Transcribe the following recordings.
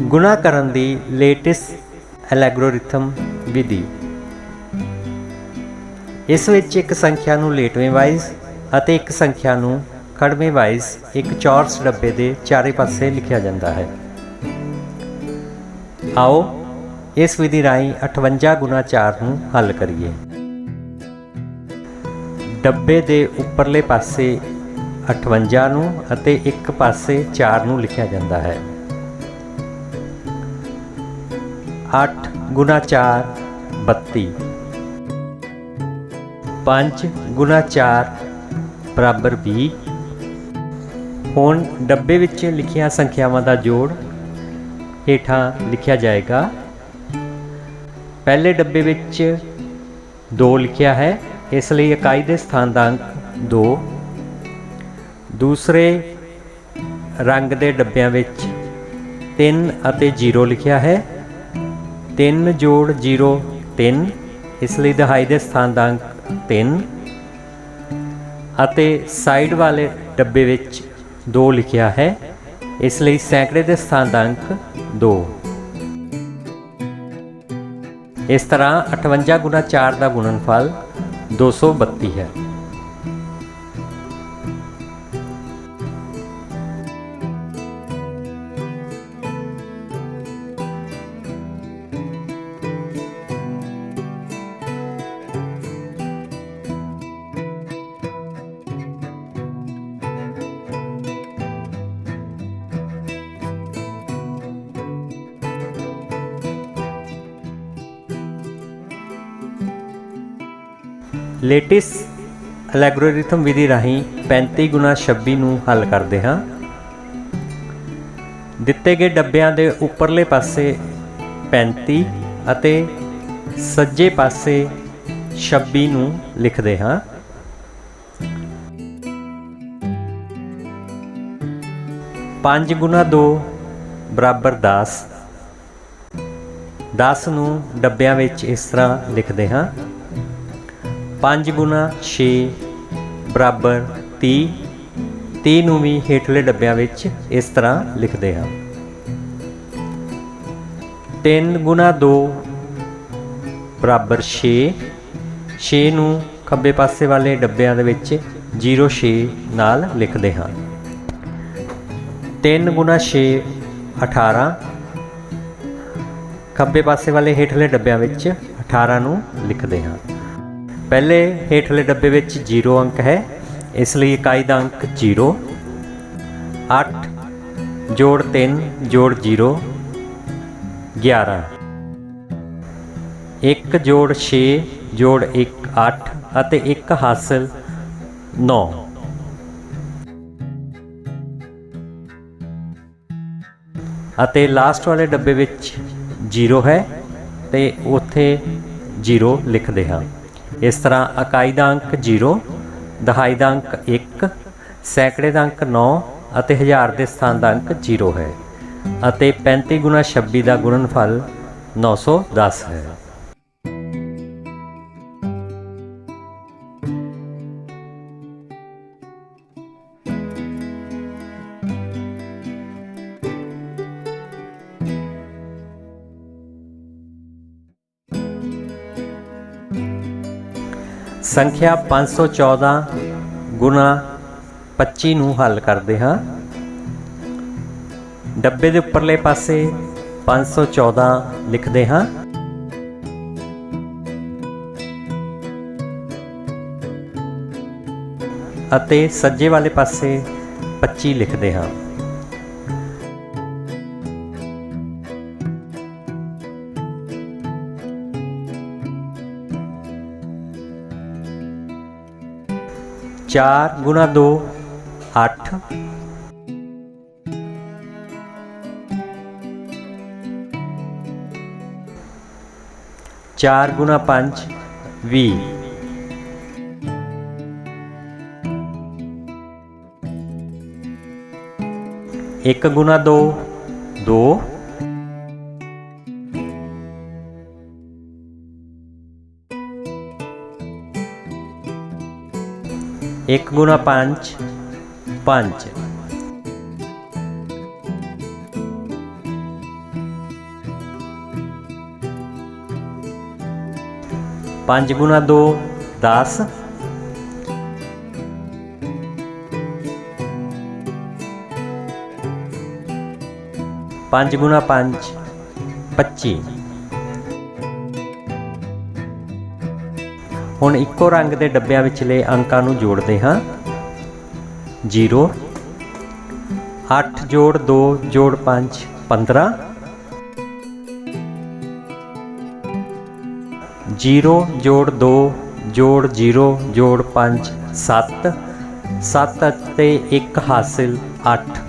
ਗੁਣਾ ਕਰਨ ਦੀ latest algorithm ਵਿਧੀ। ਇਸ ਵਿੱਚ ਇੱਕ ਸੰਖਿਆ ਨੂੰ ਲੇਟਵੇਂ ਵਾਈਜ਼ ਅਤੇ ਇੱਕ ਸੰਖਿਆ ਨੂੰ ਖੜਵੇਂ ਵਾਈਜ਼ ਇੱਕ ਚੌਰਸ ਡੱਬੇ ਦੇ ਚਾਰੇ ਪਾਸੇ ਲਿਖਿਆ ਜਾਂਦਾ ਹੈ। ਆਓ ਇਸ ਵਿਧੀ ਰਾਹੀਂ 58 ਗੁਣਾ 4 ਨੂੰ ਹੱਲ ਕਰੀਏ। ਡੱਬੇ ਦੇ ਉੱਪਰਲੇ ਪਾਸੇ 58 ਨੂੰ ਅਤੇ ਇੱਕ ਪਾਸੇ 4 ਨੂੰ ਲਿਖਿਆ ਜਾਂਦਾ ਹੈ। 8 ਗੁਣਾ 4 32 5 ਗੁਣਾ 4 ਬਰਾਬਰ 20 ਹੁਣ ਡੱਬੇ ਵਿੱਚ ਲਿਖੀਆਂ ਸੰਖਿਆਵਾਂ ਦਾ ਜੋੜ ਹੇਠਾਂ ਲਿਖਿਆ ਜਾਏਗਾ। ਪਹਿਲੇ ਡੱਬੇ ਵਿੱਚ 2 ਲਿਖਿਆ ਹੈ, ਇਸ ਲਈ ਇਕਾਈ ਦੇ ਸਥਾਨ ਦਾ। ਅੰਕ 2 ਦੂਸਰੇ ਰੰਗ ਦੇ ਡੱਬਿਆਂ ਵਿੱਚ 3 ਅਤੇ 0 ਲਿਖਿਆ ਹੈ। 3 ਜੋੜ 0 3 ਇਸ ਲਈ ਦਹਾਈ ਦੇ ਸਥਾਨ ਦਾ ਅੰਕ 3 ਅਤੇ ਸਾਈਡ ਵਾਲੇ ਡੱਬੇ ਵਿੱਚ 2 ਲਿਖਿਆ ਹੈ, ਇਸ ਲਈ ਸੈਂਕੜੇ ਦੇ ਸਥਾਨ ਦਾ। ਅੰਕ 2 ਇਸ ਤਰ੍ਹਾਂ 58 ਗੁਣਾ 4 ਦਾ ਗੁਣਨਫਲ 232 ਹੈ। ਲੇਟਿਸ ਐਲਗੋਰਿਥਮ ਵਿਧੀ ਰਾਹੀਂ 35 ਗੁਣਾ 26 ਨੂੰ ਹੱਲ ਕਰਦੇ ਹਾਂ। ਦਿੱਤੇ ਗਏ ਡੱਬਿਆਂ ਦੇ ਉੱਪਰਲੇ ਪਾਸੇ 35 ਅਤੇ ਸੱਜੇ ਪਾਸੇ 26 ਨੂੰ ਲਿਖਦੇ ਹਾਂ। ਪੰਜ ਗੁਣਾ 2 ਬਰਾਬਰ 10 10 ਨੂੰ ਡੱਬਿਆਂ ਵਿੱਚ ਇਸ ਤਰ੍ਹਾਂ ਲਿਖਦੇ ਹਾਂ। 5 ਗੁਣਾ 6 ਬਰਾਬਰ 30 30 ਨੂੰ ਵੀ ਹੇਠਲੇ ਡੱਬਿਆਂ ਵਿੱਚ ਇਸ ਤਰ੍ਹਾਂ ਲਿਖਦੇ ਹਾਂ। 3 ਗੁਣਾ 2 ਬਰਾਬਰ 6 6 ਨੂੰ ਖੱਬੇ ਪਾਸੇ ਵਾਲੇ ਡੱਬਿਆਂ ਦੇ ਵਿੱਚ 06 ਨਾਲ ਲਿਖਦੇ ਹਾਂ। 3 ਗੁਣਾ 6 18 ਖੱਬੇ ਪਾਸੇ ਵਾਲੇ ਹੇਠਲੇ ਡੱਬਿਆਂ ਵਿੱਚ 18 ਨੂੰ ਲਿਖਦੇ ਹਾਂ। ਪਹਿਲੇ ਹੇਠਲੇ ਡੱਬੇ ਵਿੱਚ 0 ਅੰਕ ਹੈ, ਇਸ ਲਈ ਇਕਾਈ ਦਾ ਅੰਕ 0 8 ਜੋੜ 3 ਜੋੜ 0 11 1 ਜੋੜ 6 ਜੋੜ 1 8 ਅਤੇ 1 ਹਾਸਲ 9 ਅਤੇ ਲਾਸਟ ਵਾਲੇ ਡੱਬੇ ਵਿੱਚ 0 ਹੈ ਤੇ ਉੱਥੇ 0 ਲਿਖਦੇ ਹਾਂ। ਇਸ ਤਰ੍ਹਾਂ ਇਕਾਈ ਦਾ ਅੰਕ 0 ਦਹਾਈ ਦਾ ਅੰਕ 1 ਸੈਂਕੜੇ ਦਾ ਅੰਕ 9 ਅਤੇ ਹਜ਼ਾਰ ਦੇ ਸਥਾਨ ਦਾ ਅੰਕ 0 ਹੈ ਅਤੇ 35 ਗੁਣਾ 26 ਦਾ ਗੁਣਨਫਲ 910 ਹੈ। ਸੰਖਿਆ 514 ਗੁਣਾ 25 ਨੂੰ ਹੱਲ ਕਰਦੇ ਹਾਂ। ਡੱਬੇ ਦੇ ਉੱਪਰਲੇ ਪਾਸੇ 514 ਲਿਖਦੇ ਹਾਂ। ਅਤੇ ਸੱਜੇ ਵਾਲੇ ਪਾਸੇ 25 ਲਿਖਦੇ ਹਾਂ। ਚਾਰ ਗੁਣਾ 2 8 ਚਾਰ ਗੁਣਾ 5 20 ਇੱਕ ਗੁਣਾ 2 2 એક ગુણા પાંચ પાંચ પાંચ ગુણા દો દસ પાંચ ગુણા પાંચ પચીસ ਹੁਣ ਇੱਕੋ ਰੰਗ ਦੇ ਡੱਬਿਆਂ ਵਿੱਚਲੇ ਅੰਕਾਂ ਨੂੰ ਜੋੜਦੇ ਹਾਂ। 0 8 ਜੋੜ 2 ਜੋੜ 5 15 0 ਜੋੜ 2 ਜੋੜ 0 ਜੋੜ 5 7 7 ਅਤੇ 1 ਹਾਸਿਲ 8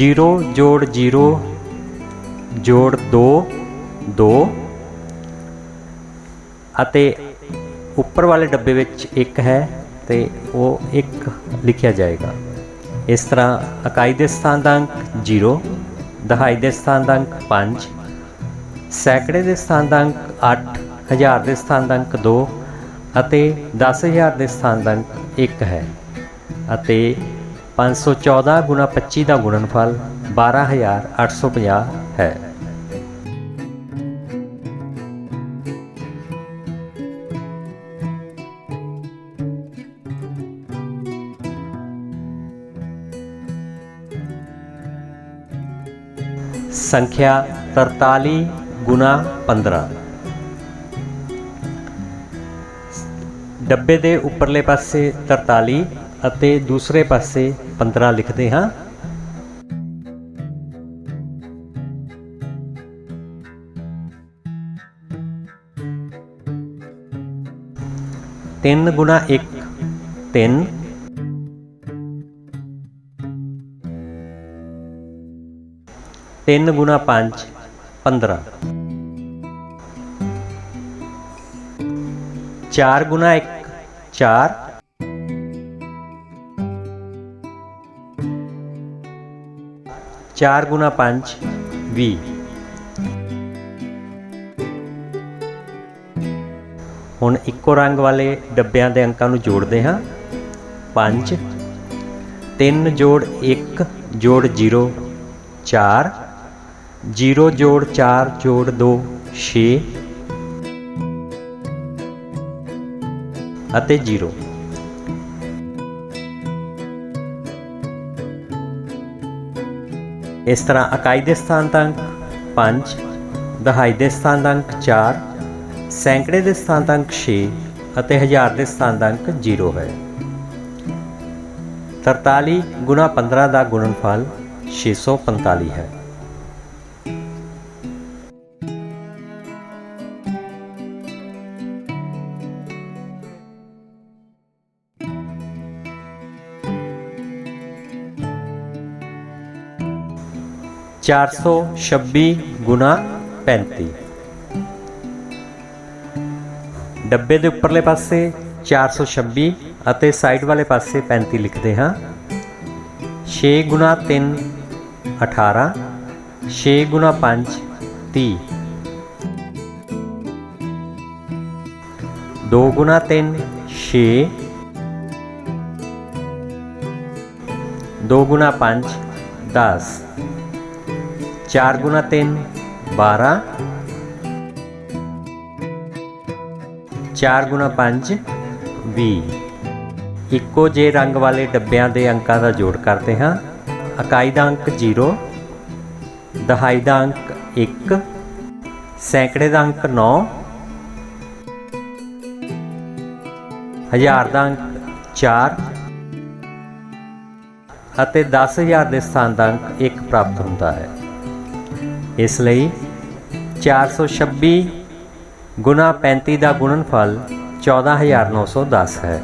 0 ਜੋੜ 0 ਜੋੜ 2 2 ਅਤੇ ਉੱਪਰ ਵਾਲੇ ਡੱਬੇ ਵਿੱਚ 1 ਹੈ ਤੇ ਉਹ 1 ਲਿਖਿਆ ਜਾਏਗਾ। ਇਸ ਤਰ੍ਹਾਂ ਇਕਾਈ ਦੇ ਸਥਾਨ ਦਾ ਅੰਕ 0 ਦਹਾਈ ਦੇ ਸਥਾਨ ਦਾ ਅੰਕ 5 ਸੈਂਕੜੇ ਦੇ ਸਥਾਨ ਦਾ ਅੰਕ 8 ਹਜ਼ਾਰ ਦੇ ਸਥਾਨ ਦਾ ਅੰਕ 2 ਅਤੇ 10000 ਦੇ ਸਥਾਨ ਦਾ ਅੰਕ 1 ਹੈ ਅਤੇ 514 ਗੁਣਾ 25 ਦਾ ਗੁਣਨਫਲ 12850 ਹੈ। ਸੰਖਿਆ 43 ਗੁਣਾ 15 ਡੱਬੇ ਦੇ ਉੱਪਰਲੇ ਪਾਸੇ 43 ਅਤੇ ਦੂਸਰੇ ਪਾਸੇ 15 ਲਿਖਦੇ ਹਾਂ। ਤਿੰਨ ਗੁਣਾ 1 3 3 ਗੁਣਾ 5 15 4 ਗੁਣਾ 1 4 4 ਗੁਣਾ 5 20 ਹੁਣ ਇੱਕੋ ਰੰਗ ਵਾਲੇ ਡੱਬਿਆਂ ਦੇ ਅੰਕਾਂ ਨੂੰ ਜੋੜਦੇ ਹਾਂ। 5 3 ਜੋੜ 1 ਜੋੜ 0 4 0 ਜੋੜ 4 ਜੋੜ 2 6 ਅਤੇ 0 ਇਸ ਤਰ੍ਹਾਂ ਇਕਾਈ ਦੇ ਸਥਾਨ ਦਾ ਅੰਕ 5 ਦਹਾਈ ਦੇ ਸਥਾਨ ਦਾ ਅੰਕ 4 ਸੈਂਕੜੇ ਦੇ ਸਥਾਨ ਦਾ ਅੰਕ 6 ਅਤੇ ਹਜ਼ਾਰ ਦੇ ਸਥਾਨ ਦਾ ਅੰਕ 0 ਹੈ। 43 ਗੁਣਾ 15 ਦਾ ਗੁਣਨਫਲ 645 ਹੈ। ਚਾਰ ਸੌ ਛੱਬੀ ਗੁਣਾ 35 ਡੱਬੇ ਦੇ ਉੱਪਰਲੇ ਪਾਸੇ 426 ਅਤੇ ਸਾਈਡ ਵਾਲੇ ਪਾਸੇ 35 ਲਿਖਦੇ ਹਾਂ। 6 ਗੁਣਾ 3 18 6 ਗੁਣਾ 5 30 2 ਗੁਣਾ 3 6 2 ਗੁਣਾ 5 10 4 ਗੁਣਾ 3 12 4 ਗੁਣਾ 5 20 ਇੱਕੋ ਜੇ ਰੰਗ ਵਾਲੇ ਡੱਬਿਆਂ ਦੇ ਅੰਕਾਂ ਦਾ ਜੋੜ ਕਰਦੇ ਹਾਂ। ਇਕਾਈ ਦਾ ਅੰਕ 0 ਦਹਾਈ ਦਾ ਅੰਕ 1 ਸੈਂਕੜੇ ਦਾ ਅੰਕ 9 ਹਜ਼ਾਰ ਦਾ ਅੰਕ 4 ਅਤੇ 10000 ਦੇ ਸਥਾਨ ਦਾ ਅੰਕ 1 ਪ੍ਰਾਪਤ ਹੁੰਦਾ ਹੈ। ਇਸ ਲਈ 426 ਗੁਣਾ 35 ਦਾ ਗੁਣਨਫਲ 14910 ਹੈ।